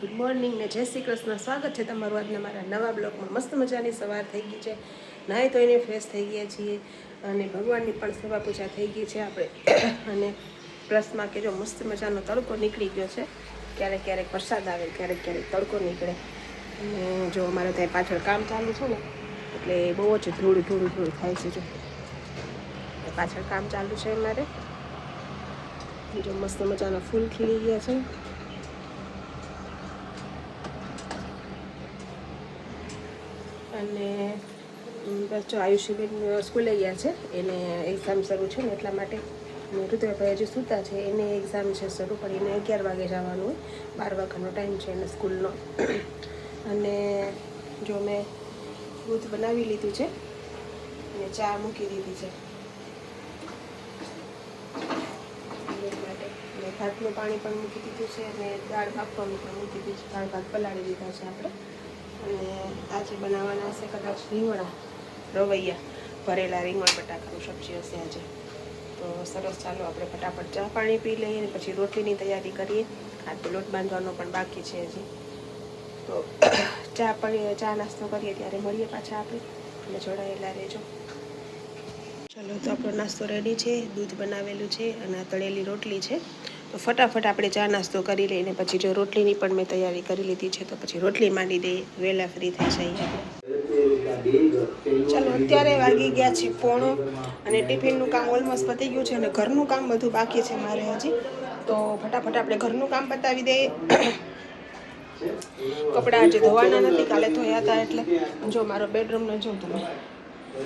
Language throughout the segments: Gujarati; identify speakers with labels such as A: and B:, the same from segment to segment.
A: ગુડ મોર્નિંગ ને જય શ્રી કૃષ્ણ. સ્વાગત છે તમારું આજના મારા નવા બ્લોગમાં. મસ્ત મજાની સવાર થઈ ગઈ છે. નાહી તો એને ફ્રેશ થઈ ગયા છીએ અને ભગવાનની પણ સેવા પૂજા થઈ ગઈ છે આપણે. અને પ્લસમાં કે જો મસ્ત મજાનો તડકો નીકળી ગયો છે, ક્યારેક ક્યારેક વરસાદ આવે, ક્યારેક ક્યારેક તડકો નીકળે. અને જો અમારે ત્યાં પાછળ કામ ચાલુ છે ને, એટલે બહુ જ ધૂળ ધૂળ ધૂળ થાય છે જો. પાછળ કામ ચાલુ છે અમારે. જો મસ્ત મજાના ફૂલ ખીલી ગયા છે. અને બચ્ચો આયુષીબેન સ્કૂલે ગયા છે. એને એક્ઝામ શરૂ છે ને એટલા માટે અને ઋતુભાઈ હજી સૂતા છે. એને એક્ઝામ છે શરૂ, પણ એને અગિયાર વાગે જવાનું હોય. બાર વાગ્યાનો ટાઈમ છે એને સ્કૂલનો. અને જો મેં દૂધ બનાવી લીધું છે અને ચા મૂકી દીધી છે. માટે ભાતનું પાણી પણ મૂકી દીધું છે અને દાળ ભાત પણ મૂકી દીધું છે. દાળ ભાત પલાળી દીધા છે આપણે. અને આજે બનાવવાના હશે કદાચ રીંગણા, રવૈયા, ભરેલા રીંગણ બટાકાનું સબ્જી હશે આજે. તો સરસ ચાલો આપણે ફટાફટ ચા પાણી પી લઈએ અને પછી રોટલીની તૈયારી કરીએ. તો લોટ બાંધવાનો પણ બાકી છે હજી. તો ચા પણ, ચા નાસ્તો કરીએ ત્યારે મળીએ પાછા આપણે. અને જોડાયેલા રહેજો. ચલો તો આપણો નાસ્તો રેડી છે, દૂધ બનાવેલું છે અને આ તળેલી રોટલી છે. તો ફટાફટ આપણે ચા નાસ્તો કરી લઈને પછી જો રોટલીની પણ મેં તૈયારી કરી લીધી છે તો પછી રોટલી માંડી દઈએ. વહેલા ફ્રી થઈ જઈએ. ચાલો, અત્યારે વાગી ગયા છે પોણો અને ટિફિનનું કામ ઓલમોસ્ટ પતી ગયું છે અને ઘરનું કામ બધું બાકી છે મારે હજી. તો ફટાફટ આપણે ઘરનું કામ પતાવી દઈએ. કપડાં હજી ધોવાના નથી, કાલે ધોયા હતા એટલે. જો, મારો બેડરૂમનો જો તમે.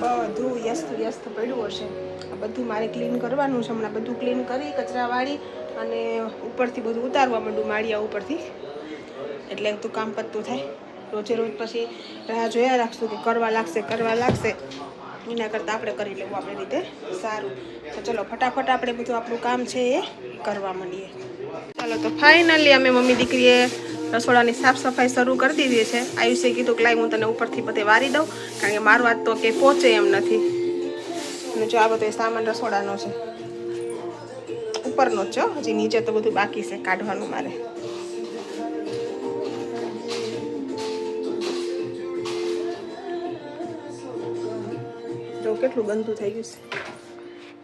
A: બધું વ્યસ્ત વ્યસ્ત પડ્યું હશે. આ બધું મારે ક્લીન કરવાનું છે. હમણાં બધું ક્લીન કરી કચરા વાળી અને ઉપરથી બધું ઉતારવા માંડું માળિયા ઉપરથી. એટલે તો કામ પતતું થાય. રોજે રોજ પછી રાહ જોયા રાખશું કે કરવા લાગશે કરવા લાગશે. એના કરતાં આપણે કરી લેવું આપણી રીતે. સારું. તો ચલો, ફટાફટ આપણે બધું આપણું કામ છે એ કરવા માંડીએ. ચાલો, તો ફાઇનલી અમે મમ્મી દીકરીએ રસોડાની સાફ સફાઈ શરૂ કરી દીધી છે. આયુષે કીધું કે લાઈ હું તને ઉપરથી બધે વારી દઉં. કારણ કે મારું વાત તો કે પહોંચે એમ નથી. અને જો આ બધો સામાન રસોડાનો છે. ઉપરનો છે હજી નીચે તો બધું બાકી છે કાઢવાનું મારે. કેટલું ગંદુ થઈ ગયું છે.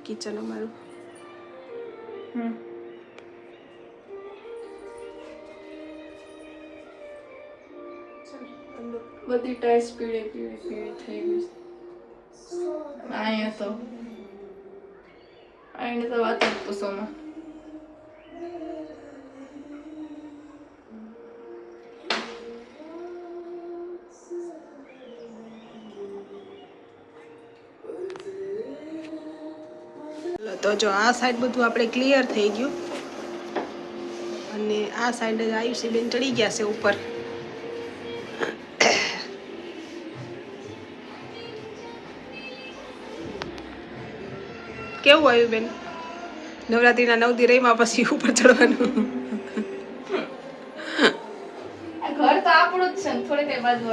A: કિચન અમારું. હમ.
B: બધી ટાઈસ પીળી પીળી પીળી થઈ ગઈ છે. અહીંયા તો. અહીંયા તો વાત જ પૂછો
A: તો જો આ સાઈડ બધું આપણે ક્લિયર થઈ ગયું. અને આ સાઈડ જ આયુષીબેન ચડી ગયા છે ઉપર. કેવું આવ્યું બેન? નવરાત્રીના નવ દી રહીમાં પછી ઉપર ચડવાનું?
B: ઘર તો આપણું જ છે ને, થોડી કઈ બાજુ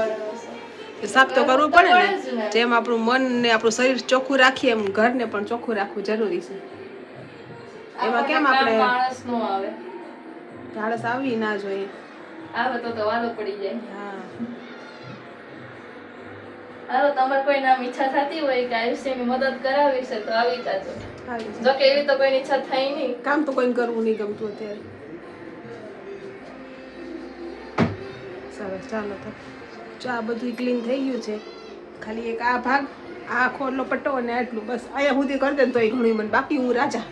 A: સાફ તો કરવું પડે ને. જેમ આપણું મન ને આપણું શરીર ચોખ્ખું રાખીએ એમ ઘરને પણ ચોખ્ખું રાખવું જરૂરી છે. એમાં કેમ આપણે-
B: કામ આવે.
A: ના જોઈએ.
B: આવે તો તો વાલો પડી જાય.
A: હા.
B: હાલો તમારે કોઈ નામ ઈચ્છા થતી હોય કે આયુષ્યની મદદ કરાવી છે તો આવી જાજો જો. કે એવી તો કોઈની ઈચ્છા થઈ નહીં.
A: કામ તો કોઈ કરવું નહીં ગમતું અત્યારે. સરસ ચાલો તો. ચા બધું ક્લીન થઈ ગયું છે. ખાલી એક આ ભાગ, આ આખો પટ્ટો અને આટલું બસ. અહીંયા સુધી કરી દે ને તોય ઘણું મને. બાકી હું રાજા.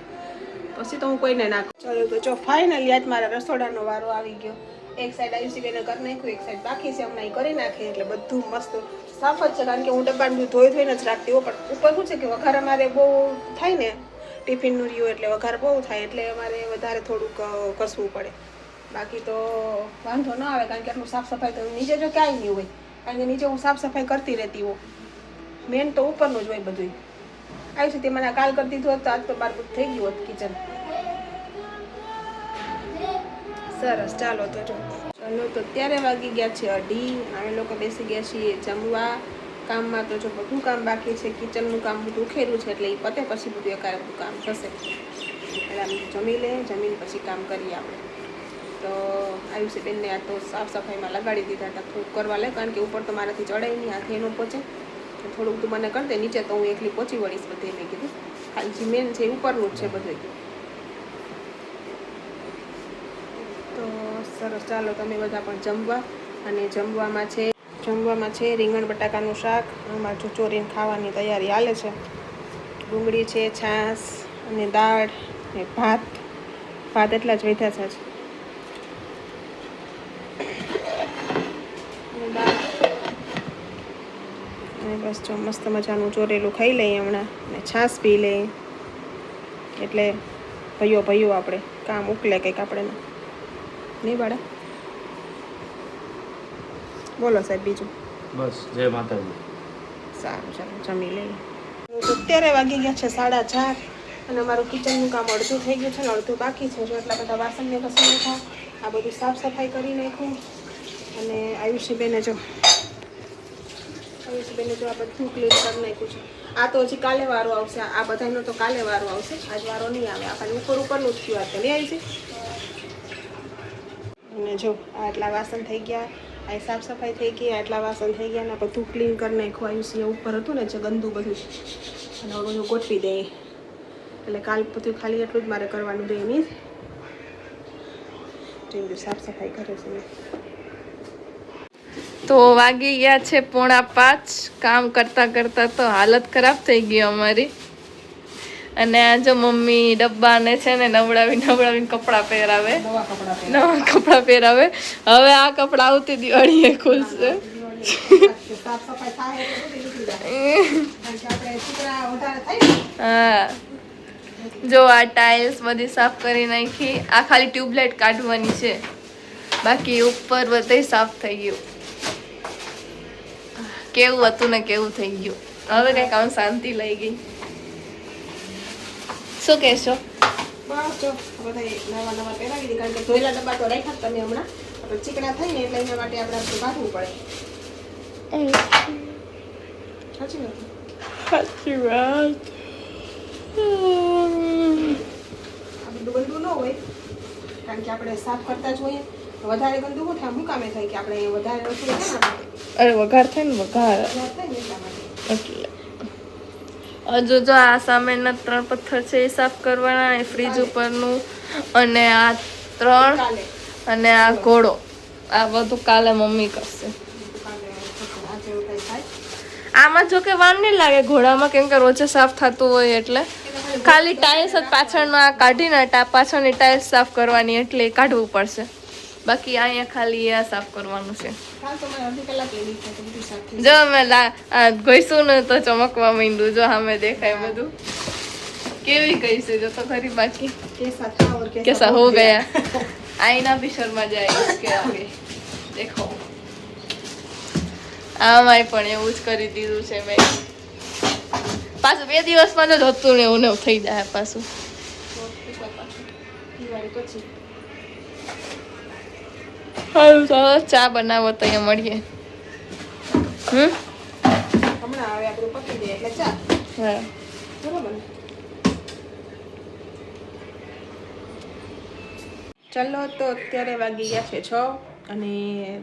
A: પછી તો હું કોઈને નાખું ચાલો તો જો ફાઇનલી આજ મારા રસોડાનો વારો આવી ગયો. એક સાઈડ આયુષી બેને કરી નાખ્યું, એક સાઈડ બાકી છે. હમણાં એ કરી નાખે એટલે બધું મસ્ત સાફ જ છે. કારણ કે હું ડબ્બાનું બધું ધોઈ ધોઈને જ રાખતી હોઉં, પણ ઉપર શું છે કે વઘાર અમારે બહુ થાય ને. ટિફિનનું રહ્યું એટલે વઘાર બહુ થાય, એટલે અમારે વધારે થોડુંક કસવું પડે. બાકી તો વાંધો ન આવે, કારણ કે આટલું સાફ સફાઈ તો નીચે જો ક્યાંય નહીં હોય. કારણ કે નીચે હું સાફ સફાઈ કરતી રહેતી હોઉં. મેન તો ઉપરનું જ હોય બધું આવી છે તે મને કાલ કરી હોત તો આજ તો બાર બધું થઈ ગયું હોત કિચન સરસ, ચાલો તો જો. ચાલો તો ત્યારે વાગી ગયા છે અઢી. અમે લોકો બેસી ગયા છીએ જમવા. કામમાં તો જો બધું કામ બાકી છે. કિચનનું કામ બધું ઉખેરું છે એટલે એ પતે પછી બધું એકારે કામ થશે. પહેલાં જમી લે, જમીને પછી કામ કરીએ આપણે. તો આવ્યું છે બેનને આ તો સાફ સફાઈમાં લગાડી દીધા હતા. થોડુંક કરવા લે કારણ કે ઉપર તો મારાથી ચડાય નહીં, હાથે ન પહોંચે થોડુંક તું મને કરી દે, નીચે તો હું એકલી પહોંચી વળીશ બધે, મેં કીધું. ખાલી જે મેન છે ઉપરનું જ છે બધું. તો સરસ, ચાલો તમે બધા પણ જમવા. અને જમવામાં છે જમવામાં છે રીંગણ બટાકાનું શાક. આમાં જો ચોરીને ખાવાની તૈયારી હાલે છે. ડુંગળી છે, છાશ અને દાળ ને ભાત. ભાત એટલા જ વધ્યા છે આજ. અને દાળ અને બસ જો મસ્ત મજાનું ચોરેલું ખાઈ લઈએ હમણાં ને છાશ પી લઈએ. એટલે ભયો ભયો આપણે કામ ઉકલે કંઈક આપણે નહીં બાળા? બોલો સાહેબ બીજું.
C: બસ જય માતાજી.
A: સારું ચાલો જમી લઈએ. અત્યારે વાગી ગયા છે સાડા ચાર અને અમારું કિચનનું કામ અડધું થઈ ગયું છે ને અડધું બાકી છે. જો એટલા બધા વાસણને ઘસી નાખા આ બધું સાફ સફાઈ કરી નાખું અને આયુષીબેને જો આયુષીબેને જો આ બધું ક્લીન કરી નાખ્યું છે. આ તો હજી કાલે વારો આવશે. આ બધાનો તો કાલે વારો આવશે. આજ વારો નહીં આવે. આ ખાલી ઉપર ઉપરનું જ થયું આ લઈ છે? અને જો આટલા વાસણ થઈ ગયા. આ સાફ સફાઈ થઈ ગઈ. આટલા વાસણ થઈ ગયા ને બધું ક્લીન કરી નાખ્યું. છે ઉપર હતું ને, જે ગંદુ બધું. અને બધું ગોઠવી દે એટલે કાલ બધું ખાલી એટલું જ મારે કરવાનું રહે નહીં સાફ સફાઈ કરે છે.
B: તો વાગી ગયા છે પોણા પાંચ. કામ કરતા કરતા તો હાલત ખરાબ થઈ ગઈ અમારી. અને આ જો મમ્મી ડબ્બાને છે ને નવડાવી નવડાવીને કપડાં પહેરાવે.
A: નવા કપડાં
B: પહેરાવે. હવે આ કપડાં આવતી દિવાળીએ ખુલશે. હા. જો આ ટાઇલ્સ બધી સાફ કરી નાખી. આ ખાલી ટ્યુબલાઇટ કાઢવાની છે. બાકી ઉપર બધે સાફ થઈ ગયું. કેવું હતું ને કેવું થઈ ગયું. હવે કઈ કામ શાંતિ લઈ ગઈ. શું કહેશો?
A: બસ જો બધા નવા નવા પહેરાવી દીધા કારણ કે ધોયેલા ડબ્બા તો રાખ્યા તમે હમણાં. આપણે ચીકણા થઈને એટલે એના માટે આપણે કાઢવું પડે. સાચી વાત?
B: સાચી વાત.
A: આપણે ગંદુ ન હોય. કારણ કે આપણે સાફ કરતા જ હોઈએ. વધારે ગંદુ શું થાય મુકામે થાય કે આપણે વધારે રસોઈ
B: અરે વઘાર થાય ને વઘાર.
A: એટલા
B: હજુ જો આ સામેના ત્રણ પથ્થર છે એ સાફ કરવાના એ ફ્રીજ ઉપરનું. અને આ ત્રણ અને આ ઘોડો. આ બધું કાલે મમ્મી કરશે. આમાં જો કે વાર નહીં લાગે ઘોડામાં કેમ કે રોજે સાફ થતું હોય એટલે. ખાલી ટાઇલ્સ જ પાછળનો આ કાઢીને પાછળની ટાઇલ્સ સાફ કરવાની એટલે કાઢવું પડશે. બાકી અહીંયા ખાલી આ સાફ કરવાનું છે. જો અમે ઘોઈશું ને તો ચમકવા માંડ્યું. જો અમે દેખાય બધું. કેવી ગઈ છે જો તો ખરી બાકી. કેસા હો ગયા? આઈના ભી શર્મા જાય કે આગે દેખો. આમાંય પણ એવું જ કરી દીધું છે મેં. પાછું બે દિવસમાં જ હતું ને એવું ને થઈ જાય પાછું.
A: પછી.
B: સારું ચાલો ચા બનાવો તો અહીંયા મળીએ. હમ?
A: હમણાં હવે આપણું પકી જાય એટલે ચા.
B: હા.
A: બરાબર ચલો તો અત્યારે વાગી ગયા છે છ અને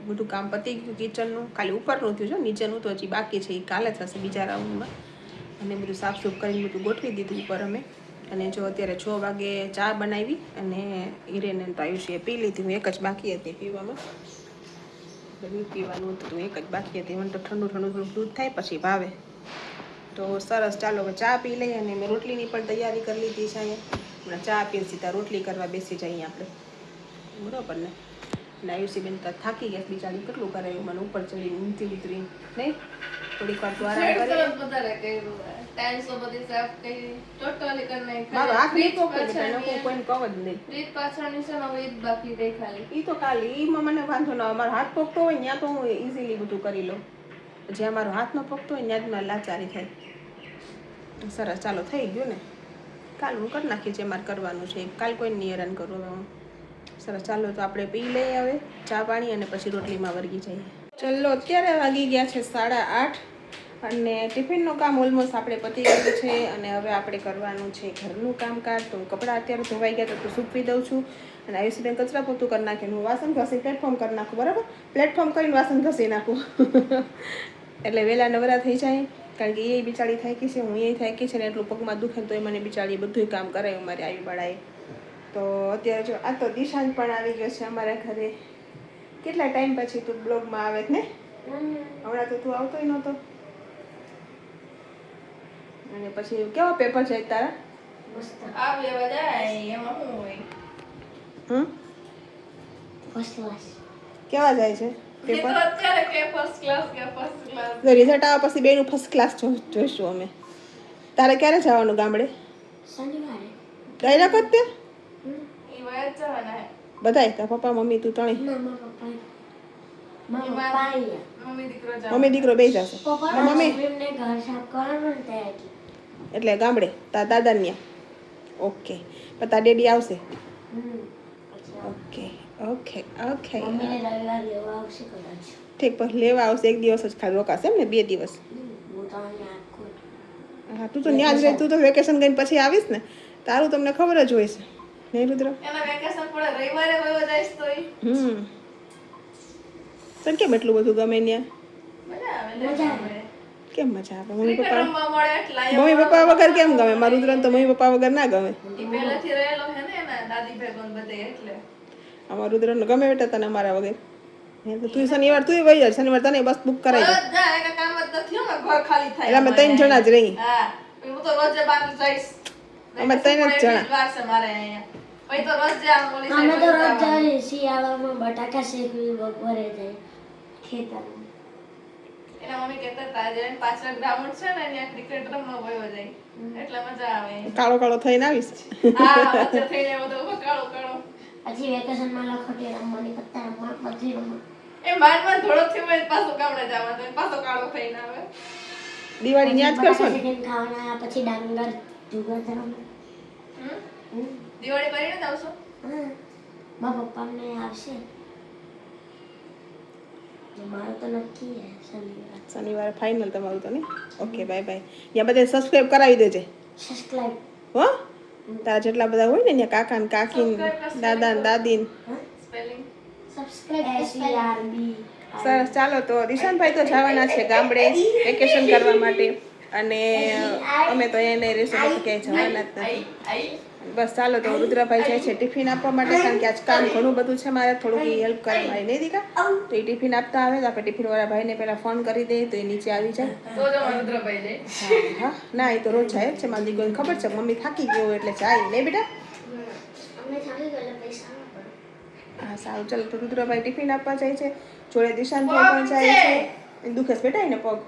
A: બધું કામ પતી ગયું કિચનનું. ખાલી ઉપરનું થયું છે નીચેનું તો હજી બાકી છે એ કાલે થશે બીજા રાઉન્ડમાં. અને બધું સાફ સુફ કરીને બધું ગોઠવી દીધું ઉપર અમે. અને જો અત્યારે છ વાગે ચા બનાવી અને હિરેને તો આયુષીએ પી લીધી હું એક જ બાકી હતી પીવામાં. બધું પીવાનું હતું એક જ બાકી હતી. મને તો ઠંડુ ઠંડુ થોડું દૂધ થાય પછી ભાવે. તો સરસ ચાલો હવે ચા પી લઈએ અને મેં રોટલીની પણ તૈયારી કરી લીધી છે અહીંયા. હમણાં ચા પીને સીધા રોટલી કરવા બેસી જઈએ આપણે. બરાબર ને? અને આયુષીબેન તો થાકી ગયા બિચારી. કેટલું કરે મને ઉપર ચડી ઊંધી ઉતરી નહીં? થોડીક વાર કરે.
B: ટાઇલ્સો બધી સાફ કરી ટોટલી કરી. નાખી
A: મારો હાથ નહીં
B: ફ્રીજ
A: પકડે બેટા કોઈને કહો જ નહીં.
B: ફ્રીજ પાછળની છે હવે ઈ બાકી રહી ખાલી.
A: એ તો કાલે એમાં મને વાંધો ના આવે. મારો હાથ પકતો હોય ત્યાં તો હું ઇઝીલી બધું કરી લઉં. જ્યાં મારો હાથ ન પકતો હોય ત્યાં જ મારે લાચારી થાય. સરસ ચાલો થઈ ગયું ને? કાલ હું કરી નાખી છે મારે કરવાનું છે. કાલ કોઈ નહીં હેરાન કરું હવે હું. સરસ ચાલો તો આપણે પી લઈ આવે ચા પાણી અને પછી રોટલીમાં વર્ગી જઈએ. ચલો અત્યારે વાગી ગયા છે સાડા આઠ. અને ટિફિનનું કામ ઓલમોસ્ટ આપણે પતી ગયું છે અને હવે આપણે કરવાનું છે ઘરનું કામકાજ. તો હું કપડાં અત્યારે ધોવાઈ ગયા તો સૂકવી દઉં છું. અને આયુષબેન કચરા પોતું કરી નાખીને હું વાસણ ઘસી પ્લેટફોર્મ કરી નાખું બરાબર? પ્લેટફોર્મ કરીને વાસણ ઘસી નાખું. એટલે વહેલા નવરા થઈ જાય કારણ કે એ બિચારી થાકી છે હું એ થાકી છે ને એટલું પગમાં દુખે તો એ મને બિચારી બધું કામ કરાયું મારી આવી બાળાએ. તો અત્યારે જો આ તો દિશાંત પણ આવી ગયો છે અમારા ઘરે. કેટલા ટાઈમ પછી તું બ્લોગમાં આવે ને? હમણાં તો તું આવતોય નહોતો. અને પછી કેવા પેપર છે તારા?
B: આવ લેવા જાય એમાં શું હોય?
A: હમ? કેવા જાય છે પેપર
B: તો અત્યારે કે ફર્સ્ટ ક્લાસ કે ફર્સ્ટ ક્લાસ
A: રિઝલ્ટ આવ્યા પછી બેનું ફર્સ્ટ ક્લાસ જોઈશું અમે. તારે ક્યારે જવાનું ગામડે?
D: શનિવારે.
A: તે
B: જવાના હે.
A: બધાય તારા પપ્પા મમ્મી તું ત્રણેય?
B: મમ્મી દીકરો
A: બે જશે મમ્મી?
D: એટલે.
A: ગામડે તા દાદા ત્યાં ઓકે પણ તારા ડેડી આવશે? ઓકે ઓકે ઓકે ઠીક પણ લેવા આવશે એક દિવસ જ ખાલી રોકાશે એમ ને બે દિવસ.
D: હું તો
A: તું તો ત્યાં જ રહે તું તો વેકેશન ગઈને પછી આવીશ ને? તારું તમને ખબર જ હોય છે. નહીં રુદ્ર? હમ. તને કેમ એટલું બધું ગમે ત્યાં
B: મજા આવે.
A: કેમ મજા આવે? મમ્મી પપ્પા
B: રમવા મળે એટલા
A: મમ્મી પપ્પા વગર કેમ ગમે? મારું રુદ્રને તો મમ્મી પપ્પા વગર ના ગમે.
B: ઈ પહેલેથી રહેલો છે ને એના દાદી ભેગો ને બધે એટલે.
A: અમારું રુદ્રને ગમે બેટા તને અમારા વગર. હે તો તું શનિવાર તું વહી જાય શનિવાર તને બસ બુક કરાવી એટલે અમે ત્રણ જણા જ રહી અમે ત્રણ જ જણા.
D: અમે તો રોજ. જઈએ શિયાળામાં બટાકા શેકવી બપોરે જાય ખેતરમાં.
B: એના મમ્મી કહેતા હતા પાછળ ગ્રાઉન્ડ છે ને ત્યાં ક્રિકેટ રમવા વયો જાય. એટલે મજા આવે.
A: કાળો કાળો થઈને આવીશ.
B: હા વચ્ચે થઈને બધું કાળો કાળો.
D: હજી વેકેશનમાં લખોટી રમવાની પત્તા રમવા બધી રમવા.
B: એ માંડ માંડ થોડો થયો હોય ને પાછો ગામડે જવા હોય, પાછો કાળો થઈને આવે.
A: દિવાળી ન્યાજ કરશો ને?
D: ખાવાના પછી ડાંગર જુગર.
B: દિવાળી કરીને આવશો?
D: હા. મારા પપ્પાને આવશે. મારું તો નક્કી શનિવાર.
A: શનિવારે ફાઇનલ તમારું તો ને ઓકે બાય બાય ત્યાં બધે સબસ્ક્રાઇબ કરાવી દેજે.
D: સબસ્ક્રાઇબ
A: હો? તારા જેટલા બધા હોય ને ત્યાં કાકા ને કાકી ને દાદા ને દાદી ને.
B: Spelling
D: subscribe S E R B
A: સરસ ચાલો તો દિશાંતભાઈ તો જવાના છે ગામડે વેકેશન કરવા માટે. અને અમે તો એને રહેશું ક્યાંય જવાના જ નથી. બસ ચાલો તો રુદ્રભાઈ જાય છે ટિફિન આપવા માટે કારણ કે આજ કામ ઘણું બધું છે મારે થોડુંક હેલ્પ કરવા મારી નહીં દીકા તો એ ટિફિન આપતા આવે તો આપણે ટિફિન વાળા ભાઈને પહેલા ફોન કરી દઈએ તો એ નીચે આવી જાય. હા ના એ તો રોજ જાય છે મારી દીકરીને ખબર છે મમ્મી થાકી ગયો એટલે જાય. નહીં બેટા. હા સારું. ચાલો તો રુદ્રભાઈ ટિફિન આપવા જાય છે જોડે દિશાન પણ જાય છે. એ દુખે બેટા એને પગ.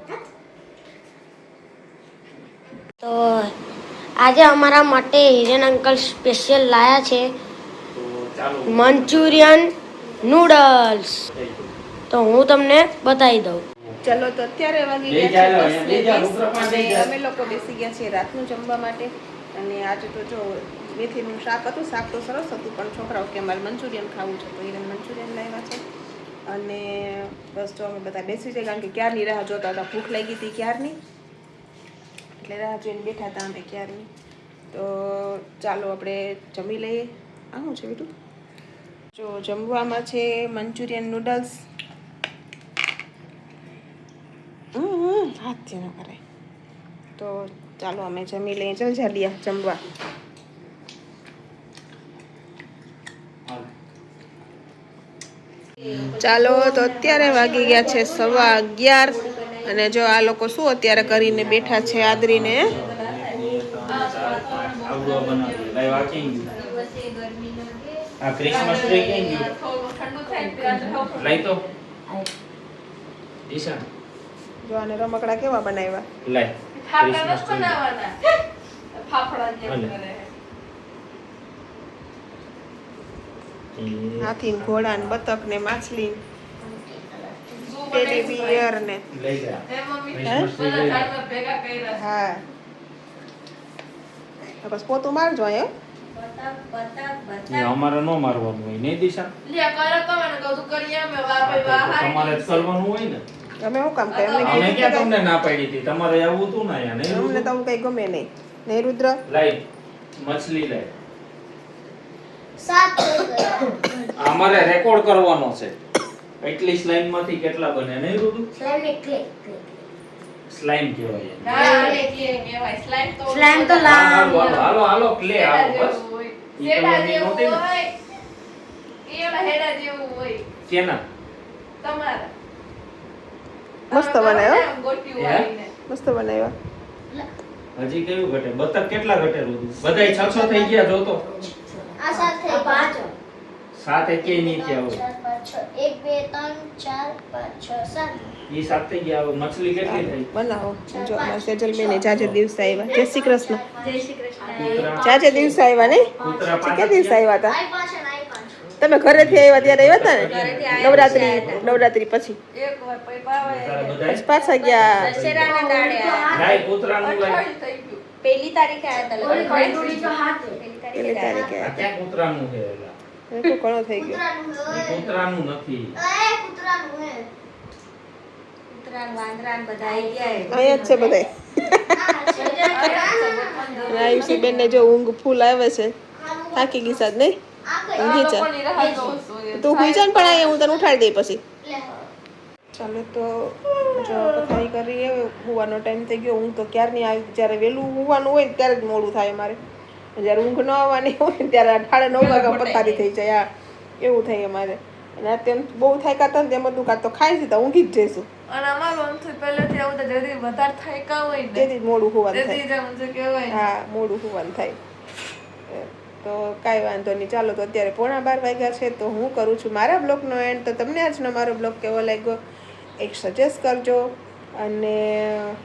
D: તો આજે અમારા માટે હિરેન અંકલ સ્પેશિયલ લાયા છે
C: તો
D: મંચુરિયન નૂડલ્સ તો હું તમને બતાવી દઉં.
A: ચલો તો અત્યારે વાગી ગયા છે. અમે લોકો બેસી ગયા છીએ રાતનું જમવા માટે. અને આજે તો જો મેથીનું શાક હતું શાક તો સરસ હતું પણ છોકરાઓ કે અમારે મંચુરિયન ખાવું છે તો હિરન મંચુરિયન લાવ્યા છે. અને બસ જો અમે બધા બેસી જાય કારણ કે ક્યારની રાહ જોતા હતા? ભૂખ લાગી હતી ક્યારની? એટલે રાહ જોઈને બેઠા હતા અમે ક્યારની. તો ચાલો આપણે જમી લઈએ. આ શું છે બીજું જો જમવામાં છે મંચુરિયન નૂડલ્સ. હાથથી ન કરાય તો ચાલો અમે જમી લઈએ. ચાલ જલ્દી જમવા. ચાલો તો અત્યારે વાગી ગયા છે સવા અગિયાર. અને જો આ લોકો શું અત્યારે કરીને બેઠા છે આદરીને?
C: આ ક્રિસમસ ટ્રી. લાઈ તો. દિશા
A: જો આને રમકડા કેવા બનાવ્યા?
C: લાઈ.
B: ફાફડા
C: ક્રિસમસ
B: નથી બનાવવાના. ફાફડા જેમ કરે.
A: હાથી ઘોડા ને બતક ને માછલી ટેડી. બિયર ને
B: હે.
A: બસ પોતું મારજો
C: એ અમારે ન મારવાનું હોય નહીં દિશા?
B: કરીએ અમે
C: તમારે કરવાનું હોય ને.
A: અમે શું કામ કરે અમને
C: અમે ક્યાં
A: કે
C: તમને ના પાડી હતી? તમારે આવું હતું ને યાર નહીં
A: અમને તો કઈ ગમે નહીં. નહીં રુદ્ર?
C: લાઈ મછલી લાઈ.
D: સાત
C: અમારે રેકોર્ડ કરવાનો છે. એટલી સ્લાઇમમાંથી કેટલા બને? નહીં રુદુ?
D: સ્લાઇમ એટલે
C: સ્લાઇમ કહેવાય.
B: ના, એટલે કહેવાય. સ્લાઇમ તો
D: સ્લાઇમ તો
B: બધા
C: હાલો હાલો ક્લે
B: આવો
C: બસ.
B: જેવું હોય.
C: ઈ તો
B: હેડા જેવું હોય. ઈ હેડા જેવું હોય.
C: કેના?
B: તમારા.
A: મસ્ત બનાવ્યો. મસ્ત બનાવ્યા.
C: હજી કેવું ઘટે? બતક કેટલા ઘટે રુદુ? બધાય છ છ થઈ ગયા જોતો.
D: આ સાથે પાંચ
C: સાત એકે નહીં થયા હોય.
D: એક બે ત્રણ ચાર પાંચ છ સાત.
C: ઈ સાત થઈ ગયા. મછલી કેટલી થઈ?
A: બનાવો. જો સેજલ બેન જાજે દિવસે આવ્યા જય શ્રી કૃષ્ણ.
D: જય શ્રી કૃષ્ણ.
A: જાજે દિવસે આવ્યા ને?
C: કૂતરા
A: કે દિવસે આવ્યા હતા? તમે ઘરેથી આવ્યા ત્યારે આવ્યા હતા ને? નવરાત્રી નવરાત્રી પછી.
B: પછી
A: ગયા.
E: તારીખે હતા
A: પેલી
E: તારીખે
A: આવ્યા. ઘણો થઈ ગયો.
D: કૂતરાનું
C: નથી.
D: એ કૂતરાનું હે
E: કૂતરાન વાંદરાન બધા ગયા
A: અહીંયા છે બધાય આયુષી બેન ને જો ઊંઘ ફૂલ આવે છે. થાકી ગઈ સાદ નહીં? ઊંઘી જા. તું હુઈ જા ને પણ અહીંયા હું તને ઉઠાડી દઈ પછી. ચાલો તો જો પથારી કરીએ. હોવાનો ટાઈમ થઈ ગયો. ઊંઘ તો ક્યારની આવી? જ્યારે વહેલું હોવાનું હોય ત્યારે જ મોડું થાય અમારે. જ્યારે ઊંઘ ન આવવાની હોય ને ત્યારે અઠાડે નવ વાગ્યા પથારી થઈ જાય આ એવું થાય અમારે. અને અત્યારે બહુ થાય કાં તેમ હતું કાં તો ખાઈ જતા ઊંઘી જ જઈશું.
B: અને અમારું આમ થયું પહેલેથી આવું તો જેથી વધારે થાય કા હોય ને?
A: તેથી મોડું હોવાનું થાય.
B: ને.
A: હા મોડું હોવાનું થાય. તો કાંઈ વાંધો નહીં. ચાલો તો અત્યારે પોણા બાર વાગ્યા છે તો હું કરું છું મારા બ્લોગનો એન્ડ. તો તમને આજનો મારો બ્લોગ કેવો લાગ્યો? એક સજેસ્ટ કરજો. અને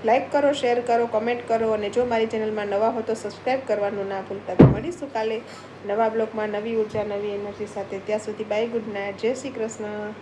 A: લાઈક કરો શેર કરો કમેન્ટ કરો અને જો મારી ચેનલમાં નવા હો તો સબસ્ક્રાઈબ કરવાનું ના ભૂલતા. તો મળીશું કાલે નવા બ્લોગમાં નવી ઊર્જા, નવી એનર્જી સાથે. ત્યાં સુધી બાય ગુડ નાઇટ જય શ્રી કૃષ્ણ.